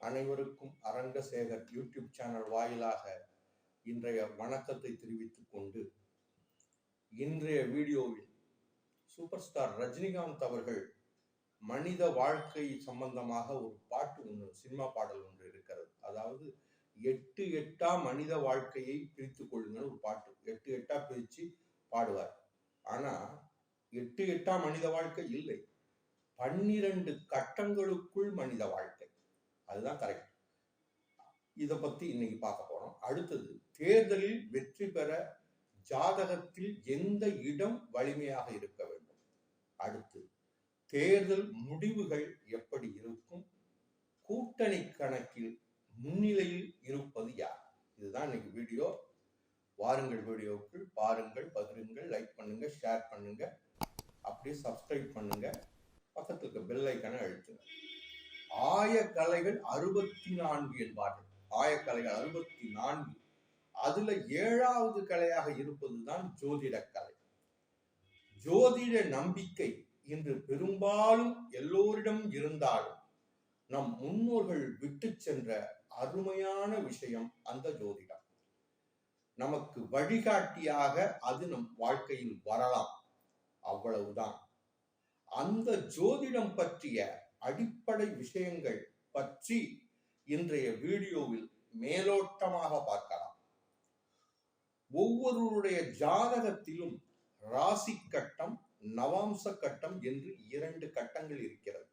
அனைவருக்கும் Arangasekar YouTube channel வாயிலாக இன்றைய வணக்கத்தை தெரிவித்துக் கொண்டு இன்றைய வீடியோவில் சூப்பர் ஸ்டார் ரஜினிகாந்த் அவர்கள் மனித வாழ்க்கை சம்பந்தமாக ஒரு பாட்டு ஒன்று சினிமா பாடல் ஒன்று இருக்கிறது. அதாவது எட்டு எட்டா மனித வாழ்க்கையை பிரித்துக் கொள்ளுங்கள் ஒரு பாட்டு. எட்டு எட்டா பிரித்து பாடுவார். ஆனா எட்டு எட்டா மனித வாழ்க்கை இல்லை. பன்னிரண்டு கட்டங்களுக்குள் மனித வாழ்க்கை. அதுதான் கரெக்ட் இதை பத்தி இன்னைக்கு பார்க்க போறோம். அடுத்தது தேர்தலில் வெற்றி பெற ஜாதகத்தில் எந்த இடம் வலிமையாக இருக்க வேண்டும்? அடுத்து தேர்தல் முடிவுகள் எப்படி இருக்கும்? கூட்டணி கணக்கில் முன்னிலையில் இருப்பது யார்? இதுதான் இன்னைக்கு வீடியோ. வாருங்கள் வீடியோவுக்குள் பாருங்கள் பகிருங்கள் லைக் பண்ணுங்க ஷேர் பண்ணுங்க. அப்படியே சப்ஸ்கிரைப் பண்ணுங்க. பக்கத்துக்கு பெல் ஐக்கனை அழுத்துங்க. ஆயக்கலைகள் அறுபத்தி நான்கு என்பார்கள். ஆயக்கலைகள் அறுபத்தி நான்கு அதுல ஏழாவது கலையாக இருப்பதுதான் ஜோதிட கலை. ஜோதிட நம்பிக்கை இன்று பெரும்பாலும் எல்லோரிடம் இருந்தாலும் நம் முன்னோர்கள் விட்டு சென்ற அருமையான விஷயம் அந்த ஜோதிடம். நமக்கு வழிகாட்டியாக அது நம் வாழ்க்கையில் வரலாம். அவ்வளவுதான். அந்த ஜோதிடம் பற்றிய அடிப்படை விஷயங்கள் பற்றி இன்றைய வீடியோவில் மேலோட்டமாக பார்க்கலாம். ஒவ்வொருவருடைய ஜாதகத்திலும் ராசி கட்டம் நவாம்ச கட்டம் என்று இரண்டு கட்டங்கள் இருக்கிறது.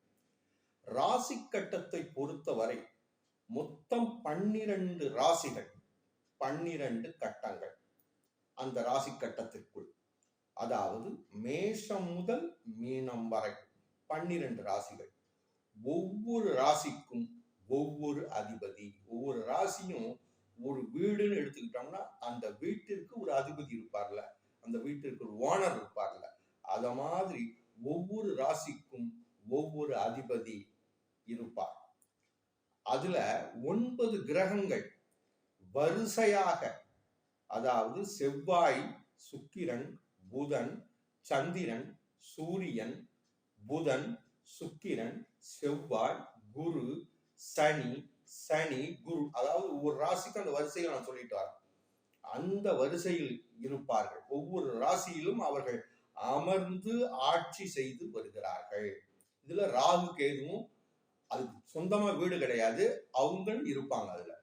ராசி கட்டத்தை பொறுத்தவரை மொத்தம் பன்னிரண்டு ராசிகள் பன்னிரண்டு கட்டங்கள் அந்த ராசி கட்டத்திற்குள். அதாவது மேஷம் முதல் மீனம் வரை பன்னிரண்டு ராசிகள். ஒவ்வொரு ராசிக்கும் ஒவ்வொரு அதிபதி. ஒவ்வொரு ராசியும் ஒரு வீடுன்னு எடுத்துக்கிட்டோம்னா அந்த வீட்டிற்கு ஒரு அதிபதி இருப்பார்ல. அந்த வீட்டிற்கு ஒரு ஓனர் இருப்பார்ல. அத மாதிரி ஒவ்வொரு ராசிக்கும் ஒவ்வொரு அதிபதி இருப்பார். அதுல ஒன்பது கிரகங்கள் வரிசையாக அதாவது செவ்வாய் சுக்கிரன் புதன் சந்திரன் சூரியன் புதன் சுக்கிரன் செவ்வாய் குரு சனி சனி குரு. அதாவது ஒவ்வொரு ராசிக்கும் அந்த வரிசையில் நான் சொல்லிட்டு வரேன். அந்த வரிசையில் இருப்பார்கள். ஒவ்வொரு ராசியிலும் அவர்கள் அமர்ந்து ஆட்சி செய்து வருகிறார்கள். இதுல ராகு கேதுவும் அதுக்கு சொந்தமா வீடு கிடையாது. அவங்க இருப்பாங்க அதுல.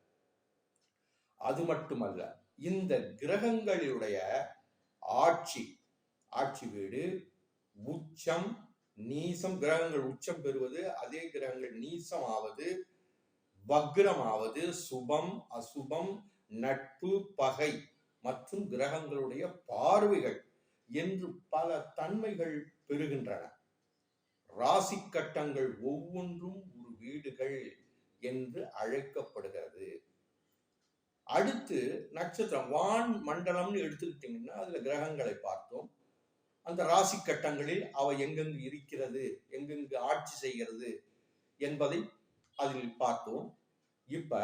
அது மட்டுமல்ல இந்த கிரகங்களுடைய ஆட்சி ஆட்சி வீடு உச்சம் நீசம் கிரகங்கள் உச்சம் பெறுவது அதே கிரகங்கள் நீசம் ஆவது வக்ரம் ஆவது சுபம் அசுபம் நட்பு பகை மற்றும் கிரகங்களுடைய பார்வைகள் என்று பல தன்மைகள் பெறுகின்றன. ராசி கட்டங்கள் ஒவ்வொன்றும் ஒரு வீடுகள் என்று அழைக்கப்படுகிறது. அடுத்து நட்சத்திரம் வான் மண்டலம்னு எடுத்துக்கிட்டீங்கன்னா அதுல கிரகங்களை பார்த்தோம். அந்த ராசி கட்டங்களில் அவை எங்கெங்கு இருக்கிறது எங்கெங்கு ஆட்சி செய்கிறது என்பதை அதில் பார்த்தோம். இப்ப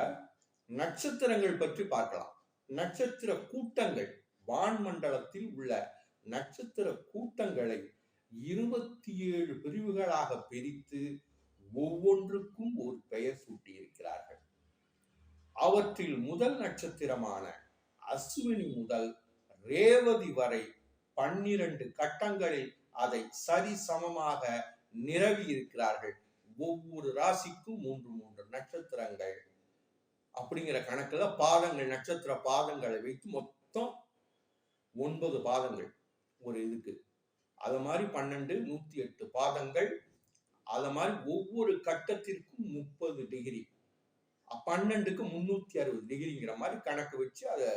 நட்சத்திரங்கள் பற்றி பார்க்கலாம். நட்சத்திர கூட்டங்கள் வான் மண்டலத்தில் உள்ள நட்சத்திர கூட்டங்களை இருபத்தி ஏழு பிரிவுகளாக பிரித்து ஒவ்வொன்றுக்கும் ஒரு பெயர் சூட்டியிருக்கிறார்கள். அவற்றில் முதல் நட்சத்திரமான அஸ்வினி முதல் ரேவதி வரை பன்னிரண்டு கட்டங்களில் அதை சரி சமமாக நிரவி இருக்கிறார்கள். ஒவ்வொரு ராசிக்கும் மூன்று மூன்று நட்சத்திரங்கள். அப்படிங்கிற கணக்குல பாதங்கள் நட்சத்திர பாதங்களை வைத்து மொத்தம் ஒன்பது பாதங்கள் ஒரு இதுக்கு. அது மாதிரி பன்னெண்டு நூத்தி எட்டு பாதங்கள். அது மாதிரி ஒவ்வொரு கட்டத்திற்கும் முப்பது டிகிரி பன்னெண்டுக்கு முன்னூத்தி அறுபது டிகிரிங்கிற மாதிரி கணக்கு வச்சு அதை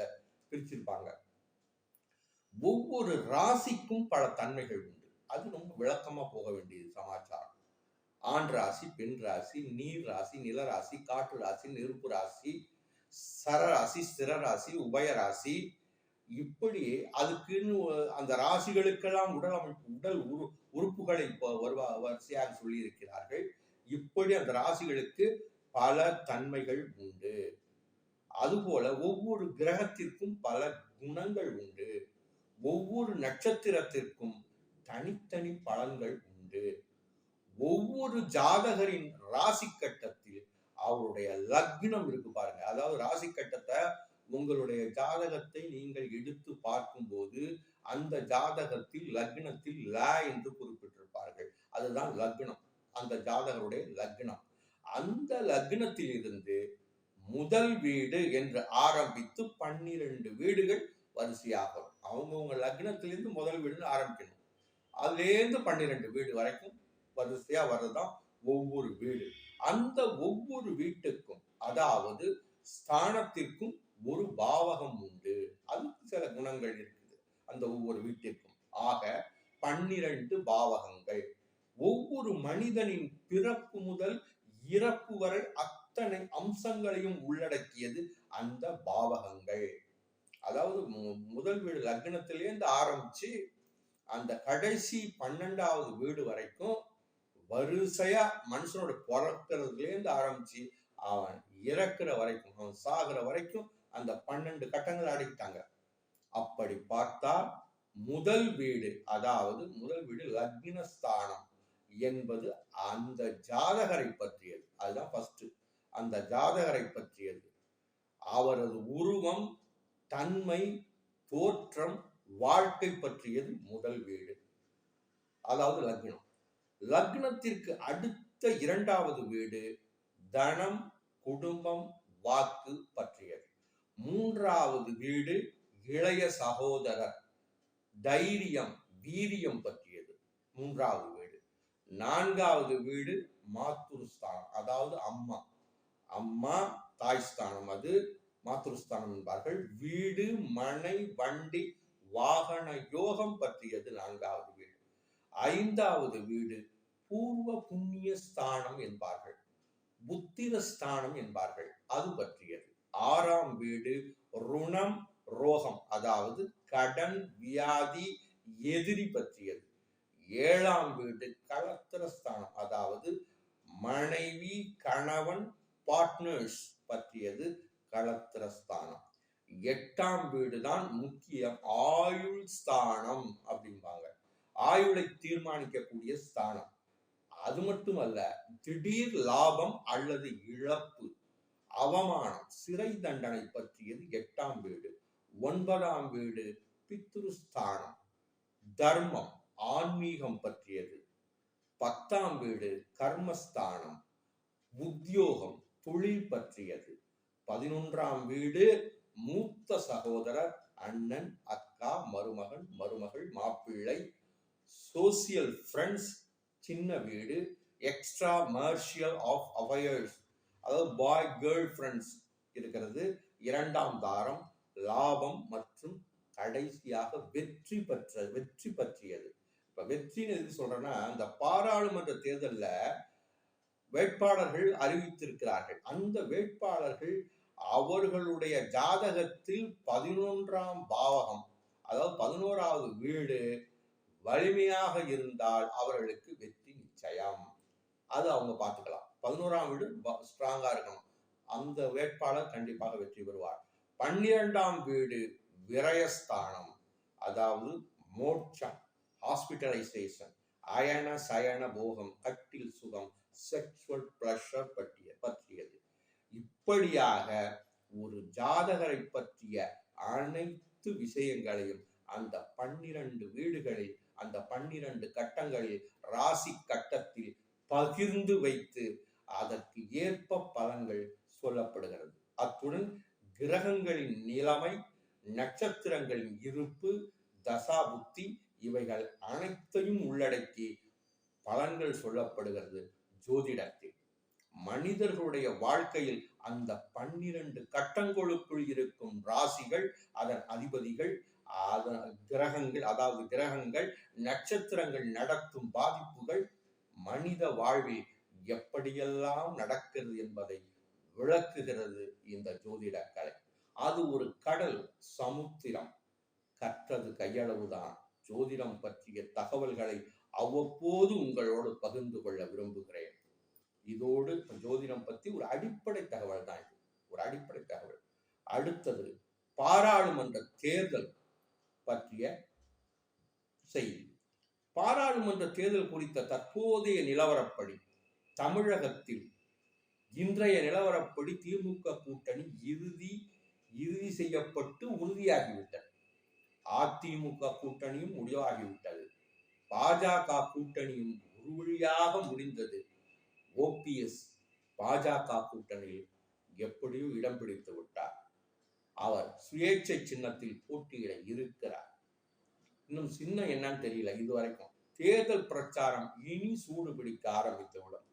பிரிச்சிருப்பாங்க. ஒவ்வொரு ராசிக்கும் பல தன்மைகள் உண்டு. அது ரொம்ப விளக்கமா போக வேண்டியது சமாச்சாரம். ஆண் ராசி பெண் ராசி நீர் ராசி நிலராசி காற்று ராசி நெருப்பு ராசி சரராசி ஸ்திரராசி உபயராசி இப்படி அதுக்குன்னு அந்த ராசிகளுக்கெல்லாம் உடல் அமைப்பு உடல் உரு உறுப்புகளை வருவா வரிசையாக சொல்லியிருக்கிறார்கள். இப்படி அந்த ராசிகளுக்கு பல தன்மைகள் உண்டு. அதுபோல ஒவ்வொரு கிரகத்திற்கும் பல குணங்கள் உண்டு. ஒவ்வொரு நட்சத்திரத்திற்கும் தனித்தனி பலன்கள் உண்டு. ஒவ்வொரு ஜாதகரின் ராசி கட்டத்தில் அவருடைய லக்னம் இருக்கு பாருங்க. அதாவது ராசி கட்டத்தை உங்களுடைய ஜாதகத்தை நீங்கள் எடுத்து பார்க்கும்போது அந்த ஜாதகத்தில் லக்னத்தில் ல என்று குறிப்பிட்டிருப்பார்கள். அதுதான் லக்னம். அந்த ஜாதகருடைய லக்னம். அந்த லக்னத்தில் இருந்து முதல் வீடு என்று ஆரம்பித்து பன்னிரண்டு வீடுகள் வரிசையாகும் அவங்கவுங்க லக்னத்திலேருந்து முதல் வீடுன்னு ஆரம்பிக்கணும். அதுலேருந்து பன்னிரெண்டு வீடு வரைக்கும் வரிசையாக வர்றதுதான் ஒவ்வொரு வீடு. அந்த ஒவ்வொரு வீட்டுக்கும் அதாவது ஸ்தானத்திற்கும் ஒரு பாவகம் உண்டு. அதுக்கு சில குணங்கள் இருக்குது அந்த ஒவ்வொரு வீட்டிற்கும். ஆக பன்னிரண்டு பாவகங்கள். ஒவ்வொரு மனிதனின் பிறப்பு முதல் இறப்பு வரை அத்தனை அம்சங்களையும் உள்ளடக்கியது அந்த பாவகங்கள். அதாவது மு- முதல் வீடு லக்னத்திலேருந்து ஆரம்பிச்சு அந்த கடைசி பன்னெண்டாவது வீடு வரைக்கும் வரிசையா மனுஷனோட பிறக்கிறதுலேருந்து ஆரம்பிச்சு அவன் இறக்குற வரைக்கும் அவன் சாகிற வரைக்கும் அந்த பன்னெண்டு கட்டங்கள் அடக்கிட்டாங்க. அப்படி பார்த்தா முதல் வீடு அதாவது முதல் வீடு லக்னஸ்தானம் என்பது அந்த ஜாதகரை பற்றியது. அதுதான் ஃபர்ஸ்ட் அந்த ஜாதகரை பற்றியது. அவரது உருவம் தன்மை தோற்றம் வாழ்க்கை பற்றியது முதல் வீடு அதாவது லக்னம். லக்னத்திற்கு அடுத்த இரண்டாவது வீடு தனம் குடும்பம் வாக்கு பற்றியது. மூன்றாவது வீடு இளைய சகோதரர் தைரியம் வீரியம் பற்றியது. மூன்றாவது வீடு. நான்காவது வீடு மாத்துருஸ்தானம் அதாவது அம்மா. அம்மா தாய்ஸ்தானம் அது. மாத்துருஸ்தானம் என்பார்கள். வீடு மனை வண்டி வாகன யோகம் பற்றியது நான்காவது வீடு. ஐந்தாவது வீடு பூர்வ புண்ணிய ஸ்தானம் என்பார்கள். புத்திர ஸ்தானம் என்பார்கள். அது பற்றியது. ஆறாம் வீடு ருணம் ரோகம் அதாவது கடன் வியாதி எதிரி பற்றியது. ஏழாம் வீடு களத்திர ஸ்தானம் அதாவது மனைவி கணவன் பார்ட்னர்ஸ் பற்றியது. களத்திரஸ்தானம். எட்டாம் வீடு தான் முக்கியம் ஆயுள் ஸ்தானம் அப்படிம்பாங்க. ஆயுளை தீர்மானிக்கக்கூடிய ஸ்தானம். அது மட்டுமல்ல திடீர் லாபம் அல்லது இழப்பு அவமானம் சிறை தண்டனை பற்றியது எட்டாம் வீடு. ஒன்பதாம் வீடு பித்ருஸ்தானம். தர்மம் ஆன்மீகம் பற்றியது. பத்தாம் வீடு கர்மஸ்தானம். உத்தியோகம் தொழில் பற்றியது. பதினொன்றாம் வீடு மூத்த சகோதரர் அண்ணன் அக்கா மருமகன் மருமகள் மாப்பிள்ளை சோசியல் ஃப்ரெண்ட்ஸ் சின்ன வீடு எக்ஸ்ட்ரா மர்ஷியல் ஆஃப் அவையர்ஸ் அதாவது பாய் கேர்ள் ஃப்ரெண்ட்ஸ் இருக்கிறது. இரண்டாம் தாரம் லாபம் மற்றும் கடைசியாக வெற்றி பெற்ற வெற்றி பற்றியது. இப்போ வெற்றின்னு எதுக்கு சொல்றேன்னா இந்த பாராளுமன்ற தேர்தலில் வேட்பாளர்கள் அறிவித்திருக்கிறார்கள். அந்த வேட்பாளர்கள் அவர்களுடைய ஜாதகத்தில் பதினொன்றாம் பாவகம் அதாவது பதினோராவது வீடு வலிமையாக இருந்தால் அவர்களுக்கு வெற்றி நிச்சயம். அது அவங்க பார்த்துக்கலாம். பதினோராம் வீடு ஸ்ட்ராங்கா இருக்கணும். அந்த வேட்பாளர் கண்டிப்பாக வெற்றி பெறுவார். பன்னிரெண்டாம் வீடு விரயஸ்தானம் அதாவது மோட்சம் ஹாஸ்பிட்டலைசேஷன் அயன சயன போகம் கட்டில் சுகம் செக்ஷுவல் பிளஷர் பற்றிய பற்றியது. இப்படியாக ஒரு ஜாதகரை பற்றிய அனைத்து விஷயங்களையும் அந்த பன்னிரண்டு வீடுகளில் அந்த பன்னிரண்டு கட்டங்களில் ராசி கட்டத்தில் பகிர்ந்து வைத்து அதற்கு ஏற்ப பலன்கள் சொல்லப்படுகிறது. அத்துடன் கிரகங்களின் நிலைமை நட்சத்திரங்களின் இருப்பு தசாபுத்தி இவைகள் அனைத்தையும் உள்ளடக்கி பலன்கள் சொல்லப்படுகிறது. ஜோதிடத்தில் மனிதர்களுடைய வாழ்க்கையில் அந்த பன்னிரண்டு கட்டங்களுக்குள் இருக்கும் ராசிகள் அதன் அதிபதிகள் அதன் கிரகங்கள் அதாவது கிரகங்கள் நட்சத்திரங்கள் நடத்தும் பாதிப்புகள் மனித வாழ்வில் எப்படியெல்லாம் நடக்கிறது என்பதை விளக்குகிறது இந்த ஜோதிட கலை. அது ஒரு கடல் சமுத்திரம். கற்றது கையளவுதான். ஜோதிடம் பற்றிய தகவல்களை அவ்வப்போது உங்களோடு பகிர்ந்து கொள்ள விரும்புகிறேன். இதோடு ஜோதிடம் பத்தி ஒரு அடிப்படை தகவல் தான் இது. ஒரு அடிப்படை தகவல். அடுத்தது பாராளுமன்ற தேர்தல் பற்றிய செய்தி. பாராளுமன்ற தேர்தல் குறித்த தற்போதைய நிலவரப்படி தமிழகத்தில் இன்றைய நிலவரப்படி திமுக கூட்டணி இறுதி இறுதி செய்யப்பட்டு உறுதியாகிவிட்டது. அதிமுக கூட்டணியும் முடிவாகிவிட்டது. பாஜக கூட்டணியும் ஒரு வழியாக முடிந்தது. ஓபிஎஸ் பாஜக கூட்டணியில் எப்படியோ இடம் பிடித்து விட்டார். அவர் சுயேட்சை சின்னத்தில் போட்டியிட இருக்கிறார். இன்னும் சின்னம் என்னன்னு தெரியல இதுவரைக்கும். தேர்தல் பிரச்சாரம் இனி சூடு பிடிக்க ஆரம்பித்துவிடும்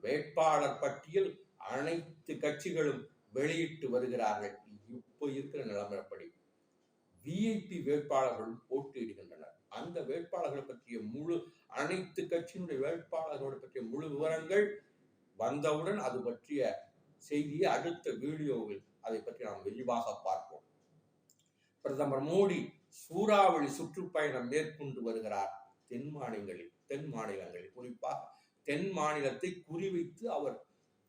வேட்பாளர் பட்டியல் அனைத்து கட்சிகளும் வெளியிட்டு வருகிறார்கள். இப்போ இருக்கிற நிலவரப்படி விஐபி வேட்பாளர்களும் போட்டியிடுகின்றனர். அந்த வேட்பாளர்கள் பற்றிய முழு அனைத்து கட்சியினுடைய வேட்பாளர்களோட பற்றிய முழு விவரங்கள் வந்தவுடன் அது பற்றிய செய்தியை அடுத்த வீடியோவில் அதை பற்றி நாம் விரிவாக பார்ப்போம். பிரதமர் மோடி சூறாவளி சுற்றுப்பயணம் மேற்கொண்டு வருகிறார். தென் மாநிலங்களில் தென் மாநிலங்களில். குறிப்பாக தென் மாநிலத்தை குறிவைத்து அவர்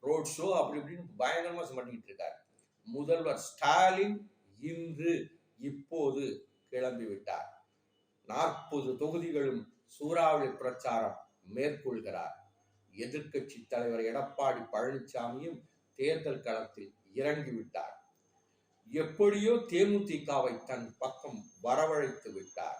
ரோட் ஷோ அப்படி இப்படின்னு பயங்கரமா சுமட்டிக்கிட்டு இருக்கார். முதல்வர் ஸ்டாலின் இன்று இப்போது கிளம்பி விட்டார் நாற்பது தொகுதிகளும் சூறாவளி பிரச்சாரம் மேற்கொள்கிறார். எதிர்க்கட்சி தலைவர் எடப்பாடி பழனிசாமியும் தேர்தல் களத்தில் இறங்கிவிட்டார். எப்படியோ தேமுதிகவை தன் பக்கம் வரவழைத்து விட்டார்.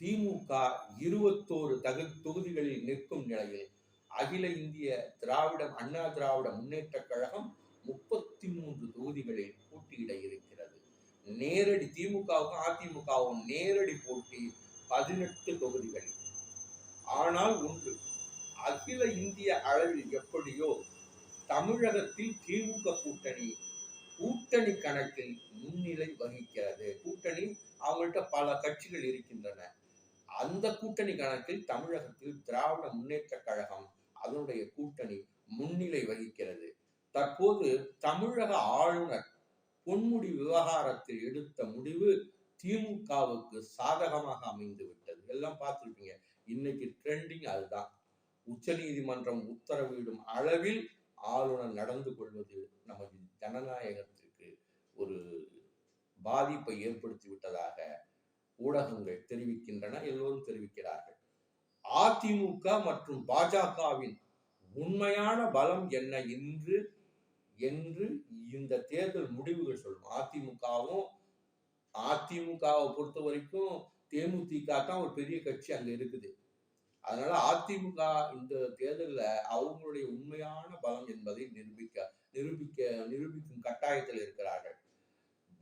திமுக இருபத்தோரு தகு தொகுதிகளில் நிற்கும் நிலையில் அகில இந்திய திராவிடம் அண்ணா திராவிட முன்னேற்ற கழகம் முப்பத்தி மூன்று தொகுதிகளில் போட்டியிட இருக்கிறது. நேரடி திமுகவுக்கும் அதிமுகவும் நேரடி போட்டி பதினெட்டு தொகுதிகள். ஆனால் ஒன்று அகில இந்திய அளவில் எப்படியோ தமிழகத்தில் திமுக கூட்டணி கூட்டணி கணக்கில் முன்னிலை வகிக்கிறது. கூட்டணி அவங்கள்ட்ட பல கட்சிகள் இருக்கின்றன. அந்த கூட்டணி கணக்கில் தமிழகத்தில் திராவிட முன்னேற்ற கழகம் அதனுடைய கூட்டணி முன்னிலை வகிக்கிறது. தற்போது தமிழக ஆளுநர் பொன்முடி விவகாரத்தில் எடுத்த முடிவு திமுகவுக்கு சாதகமாக அமைந்து விட்டது எல்லாம் பார்த்துருப்பீங்க. இன்னைக்கு ட்ரெண்டிங் அதுதான். உச்சநீதிமன்றம் உத்தரவிடும் அளவில் ஆளுநர் நடந்து கொள்வது நமது ஜனநாயகத்திற்கு ஒரு பாதிப்பை ஏற்படுத்தி விட்டதாக ஊடகங்கள் தெரிவிக்கின்றன எல்லோரும் தெரிவிக்கிறார்கள். அதிமுக மற்றும் பாஜகவின் உண்மையான பலம் என்ன என்று என்று இந்த தேர்தல் முடிவுகள் சொல்லும். அதிமுகவும் அதிமுகவை பொறுத்த வரைக்கும் தேமுதிக தான் ஒரு பெரிய கட்சி அங்க இருக்குது. அதனால அதிமுக இந்த தேர்தலில் அவங்களுடைய உண்மையான பலம் என்பதை நிரூபிக்க நிரூபிக்க நிரூபிக்கும் கட்டாயத்தில் இருக்கிறார்கள்.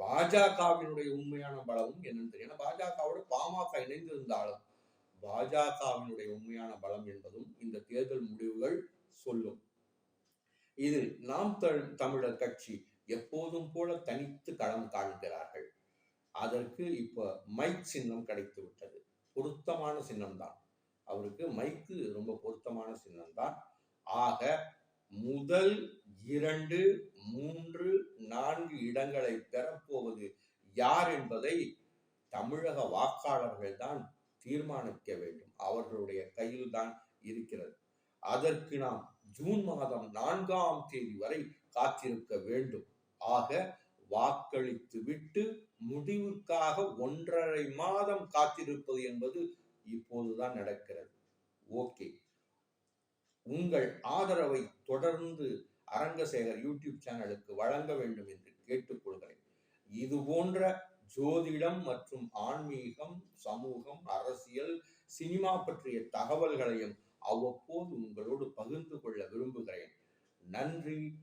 பாஜகவினுடைய உண்மையான பலமும் என்னன்னு தெரியும் பாஜகவோட பாமக இணைந்திருந்தாலும் பாஜகவினுடைய உண்மையான பலம் என்பதும் இந்த தேர்தல் முடிவுகள் சொல்லும். இதில் நாம் தமிழர் கட்சி எப்போதும் போல தனித்து களம் காண்கிறார்கள். அதற்கு இப்போ மைக் சின்னம் கிடைத்து விட்டது. பொருத்தமான சின்னம் தான் அவருக்கு மைக்கு ரொம்ப பொருத்தமான சின்னம் தான் ஆக முதல் இரண்டு மூன்று நான்கு இடங்களை பெறப்போவது யார் என்பதை தமிழக வாக்காளர்கள் தான் தீர்மானிக்க வேண்டும். அவர்களுடைய கையில் தான் இருக்கிறது. அதற்கு நாம் ஜூன் மாதம் நான்காம் தேதி வரை காத்திருக்க வேண்டும். ஆக வாக்களித்து விட்டு முடிவுக்காக ஒன்றரை மாதம் காத்திருப்பது என்பது இப்போதுதான் நடக்கிறது. ஓகே. உங்கள் ஆதரவை தொடர்ந்து அரங்கசேகர் யூடியூப் சேனலுக்கு வழங்க வேண்டும் என்று கேட்டுக்கொள்கிறேன். இது போன்ற ஜோதிடம் மற்றும் ஆன்மீகம் சமூகம் அரசியல் சினிமா பற்றிய தகவல்களையும் அவ்வப்போது உங்களோடு பகிர்ந்து கொள்ள விரும்புகிறேன். நன்றி.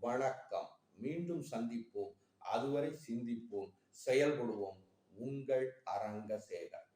வணக்கம். மீண்டும் சந்திப்போம். அதுவரை சிந்திப்போம். செயல்படுவோம். உங்கள் அரங்க சேகர்